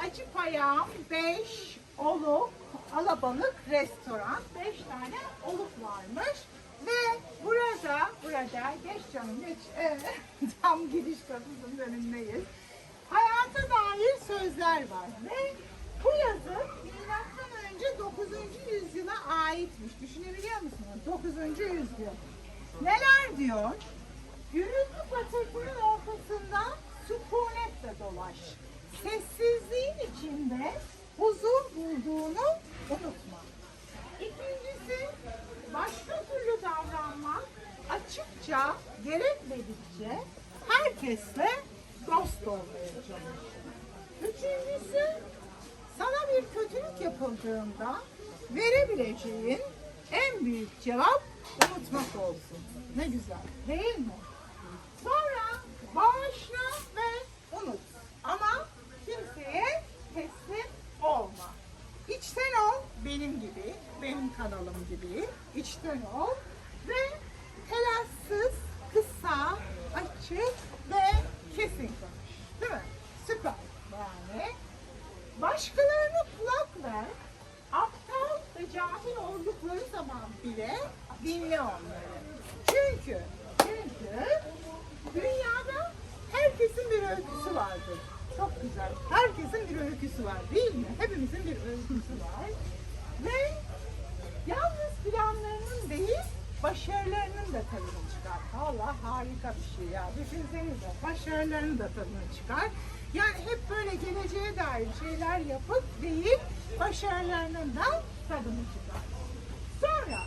Acı Payam 5 Oluk Alabalık Restoran. 5 tane oluk varmış. Ve burada, burada geç canım geç. E, tam giriş kapısının önündeyiz. Hayata dair sözler var. Ve bu yazı milattan önce 9. yüzyıla aitmiş. Düşünebiliyor musunuz? 9. yüzyıl. Neler diyor? Gürültü patırtının ortasında sükunetle dolaş. Sessizliğin içinde huzur bulduğunu unutma. İkincisi başka türlü davranmak açıkça gerekmedikçe herkesle dost olmaya çalış. Üçüncüsü sana bir kötülük yapıldığında verebileceğin en büyük cevap unutmak olsun. Ne güzel değil mi? Sonra bağışla ve unut. Ama kimseye teslim olma. İçten ol benim gibi, benim kanalım gibi. İçten ol ve telassız, kısa, açık ve kesin konuş. Değil mi? Süper. Yani başkalarına kulak ver. Aptal ve cahil oldukları zaman bile dinle onları. Çünkü, çünkü dünyada herkesin bir öyküsü vardır. Çok güzel. Herkesin bir öyküsü var değil mi? Hepimizin bir öyküsü var. Ve yalnız planlarının değil, başarılarının da tadını çıkar. Allah harika bir şey ya. Düşünsenize. Başarılarının da tadını çıkar. Yani hep böyle geleceğe dair şeyler yapıp değil, başarılarının da tadını çıkar. Sonra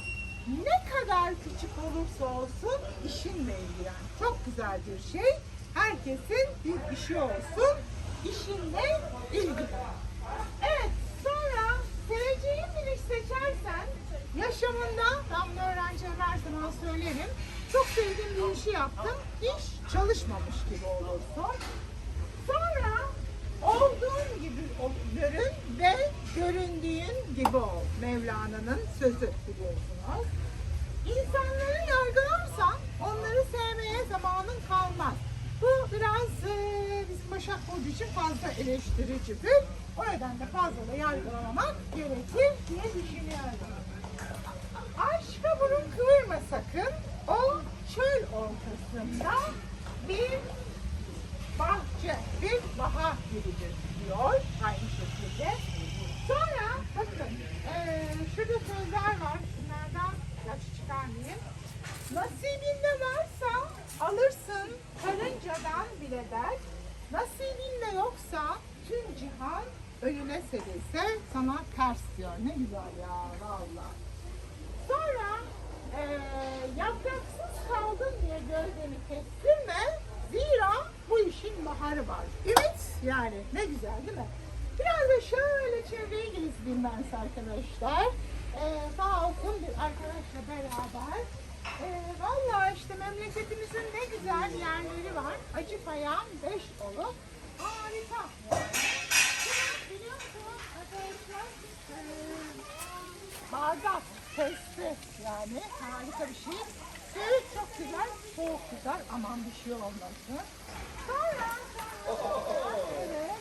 ne kadar küçük olursa olsun işinle ilgilen. Çok güzel bir şey. Herkesin bir işi olsun. İşinle ilgilen. Evet, sonra seveceğin bir iş seçersen yaşamında, ben bunu öğrencilere her zaman söylerim. Çok sevdiğim bir işi yaptım. İş çalışmamış gibi olursun. Sonra olduğun gibi görün ve göründüğün gibi ol. Mevlana'nın sözü biliyorsunuz. İnsanları yargılarsan onları sevmeye zamanın kalmaz. Bu biraz e, bizim Başak Burcu için fazla eleştiricidir. O nedenle fazla da yargılamamak gerekir diye düşünüyorum. Ortasında bir bahçe, bir bahar gibidir diyor aynı şekilde. Sonra bakın eee şurada sözler var. Şunlardan yaş çıkarmayayım. Nasibinde varsa alırsın karıncadan bile der. Nasibinde yoksa tüm cihan önüne serilse sana ters diyor. Ne güzel ya valla. Sonra eee yapraksız gölgeni kestirme. Zira bu işin baharı var. Ümit yani ne güzel değil mi? Biraz da şöyle çevreyi gezdim ben arkadaşlar. Eee sağ olsun bir arkadaşla beraber. Eee Valla işte memleketimizin ne güzel yerleri var. Acıpayam, Beşolu. Harika. Biliyor musunuz arkadaşlar? Eee bardak, testi yani harika bir şey. Çok güzel, soğuk güzel. Aman bir şey olmasın. Sonra, evet,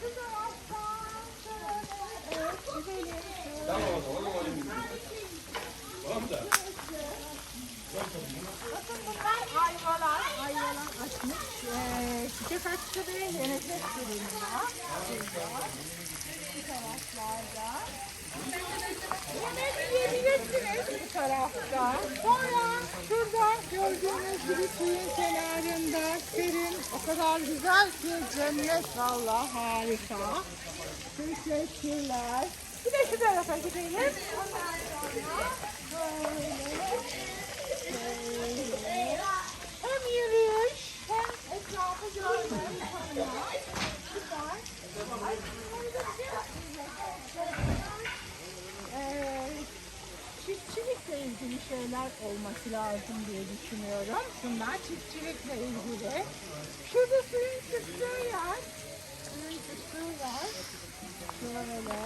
şu taraftan şöyle, evet, gidelim. Bakın bunlar ayvalar, ayvalar açmış. Ee, çiçek açtı ve yenecek durumda. Bu taraflarda. Yemek yiyebilirsiniz tarafta. Sonra şurada gördüğünüz gibi suyun kenarında serin o kadar güzel ki cennet valla harika. Teşekkürler. Bir de şu tarafa gidelim. Böyle. Hem yürüyüş hem etrafı görme. imkanı. Süper. Ay, bunları da biliyor musunuz? Ee, çiftçilikle ilgili şeyler olması lazım diye düşünüyorum. Şunlar çiftçilikle ilgili. Şurada suyun çıktığı yer. Suyun çıktığı yer. Şöyle.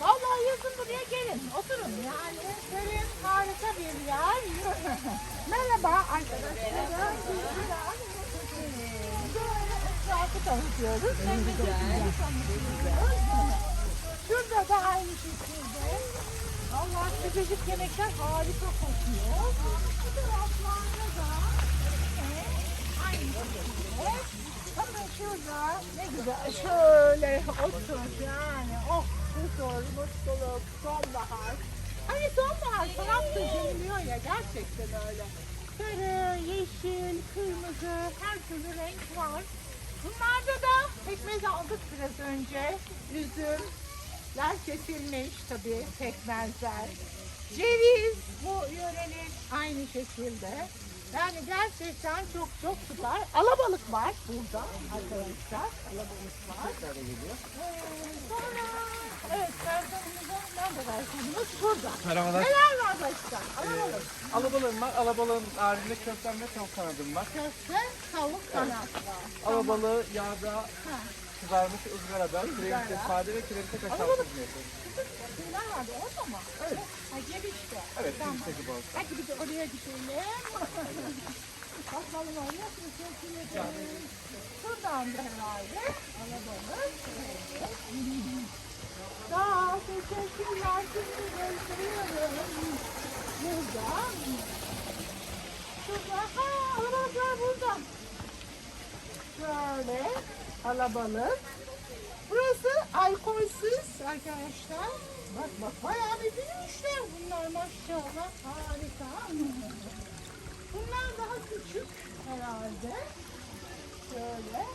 Vallahi yazın buraya gelin. Oturun yani. Serin harika bir yer. Merhaba arkadaşlar. Böyle etrafı tanıtıyoruz. Memleketimizi tanıtıyoruz. Şurada da aynı şekilde. Sıcacık yemekler harika kokuyor. Bu taraflarda da aynı şekilde. Bakın şurada ne güzel şöyle otur yani. Oh huzur, mutluluk, sonbahar. Hani sonbahar sanat da deniliyor ya gerçekten öyle. Sarı, yeşil, kırmızı her türlü renk var. Bunlarda da pekmez aldık biraz önce. Üzümler kesilmiş tabii pekmezler. Ceviz bu yörenin aynı şekilde. Yani gerçekten çok çok süper. Alabalık var burada arkadaşlar. Alabalık var. Ee, sonra evet personelimiz nerede personelimiz? Burada. Merhabalar. Neler var başka? Alabalık. Alabalığım var. Alabalığın haricinde köftem ve tavuk kanadım var. Köfte, tavuk kanat var. Alabalığı yağda Ha. Kızarmış ızgarada, kremite sade ve kremite kaşar yapıyoruz. Kimler vardı orada mı? Evet. Ha gelişte. Evet, Tamam. kimse gibi olsun. Hadi bir de oraya gidelim. Bakalım oraya teşekkür ederim. Şuradan da herhalde. Sağ ol, teşekkürler. Şimdi gösteriyorum. Burada. Şurada. Ha, alabalıklar burada. Şöyle alabalık. Burası alkolsüz arkadaşlar. Bak bak bayağı bir büyümüşler bunlar maşallah. Harika. Bunlar daha küçük herhalde. Şöyle.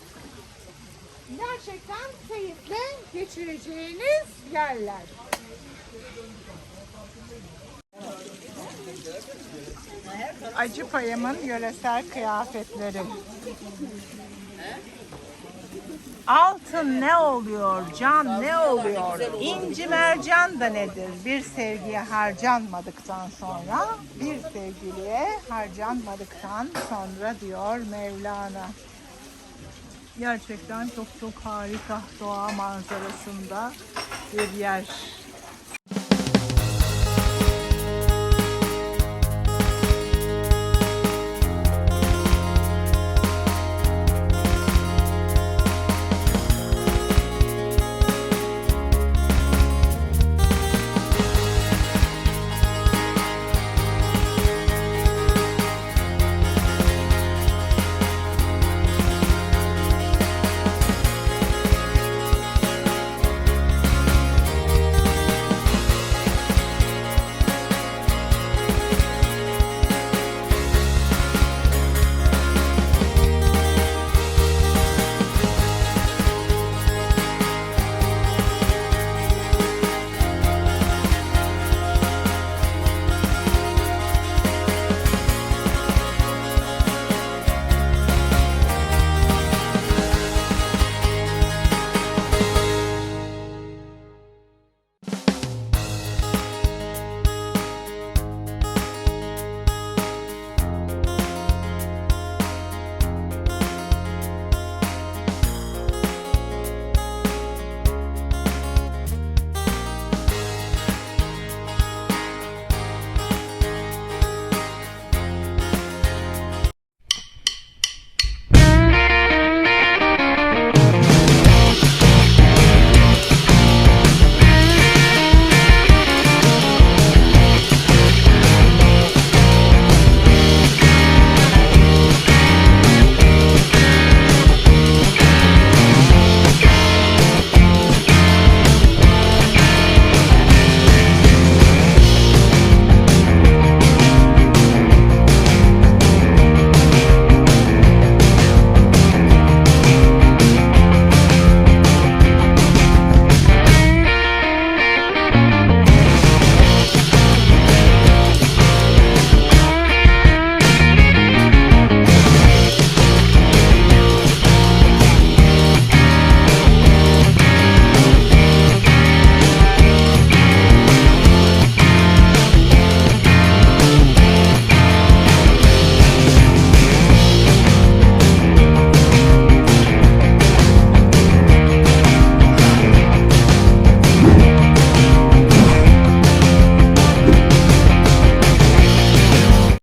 Gerçekten keyifle geçireceğiniz yerler. Acı payımın yöresel kıyafetleri. Altın ne oluyor, can ne oluyor, inci mercan da nedir? Bir sevgiye harcanmadıktan sonra, bir sevgiliye harcanmadıktan sonra diyor Mevlana. Gerçekten çok çok harika doğa manzarasında bir yer.